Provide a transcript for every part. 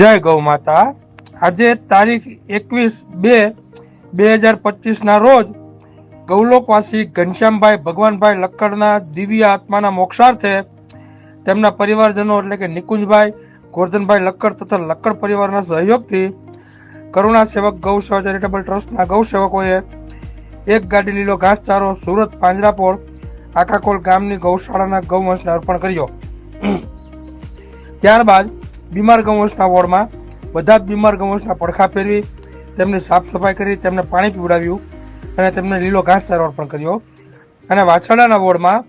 જય ગૌ માતા. આજે તારીખ એકવીસ બે બે હજાર પચીસના રોજ ગૌલોકવાસી ઘનશ્યામભાઈ, ભગવાનભાઈ લક્કડના દિવ્ય આત્માના મોક્ષાર્થે તેમના પરિવારજનો એટલે કે નિકુંજભાઈ, ગોરધનભાઈ લક્કડ તથા લક્કડ પરિવારના સહયોગથી કરુણા સેવક ગૌ સેવા ચેરિટેબલ ટ્રસ્ટના ગૌ સેવકોએ એક ગાડી લીલો ઘાસચારો સુરત પાંજરાપોળ, આખાકોલ ગામની ગૌશાળાના ગૌવંશને અર્પણ કર્યો. ત્યારબાદ બીમાર ગૌવંશના વોર્ડમાં બધા જ બીમાર ગૌવંશના પડખા ફેરવી તેમની સાફ સફાઈ કરી તેમને પાણી પીવડાવ્યું અને તેમને લીલો ઘાસચારો અર્પણ કર્યો. અને વાછરડાના વોર્ડમાં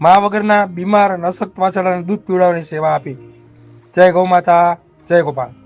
મા વગરના બીમાર અને વાછરડાને દૂધ પીવડાવવાની સેવા આપી. જય ગૌ માતા, જય ગોપાલ.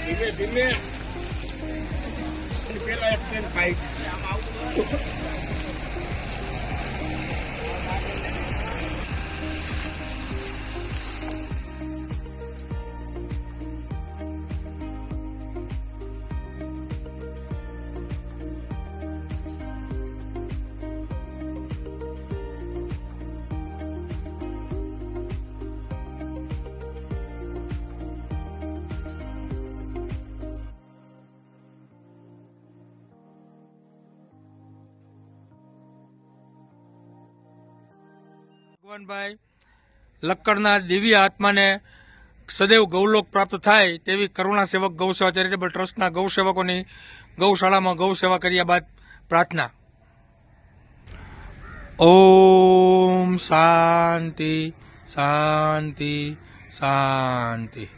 ધીમે ધીમે પેલા એક ટ્રેન બાઈક ભગવાનભાઈ લક્કડના દિવ્ય આત્માને સદૈવ ગૌલોક પ્રાપ્ત થાય તેવી કરુણા સેવક ગૌસેવા ચેરિટેબલ ટ્રસ્ટના ગૌ સેવકોની ગૌશાળામાં ગૌ સેવા કર્યા બાદ પ્રાર્થના. ઓમ શાંતિ શાંતિ શાંતિ.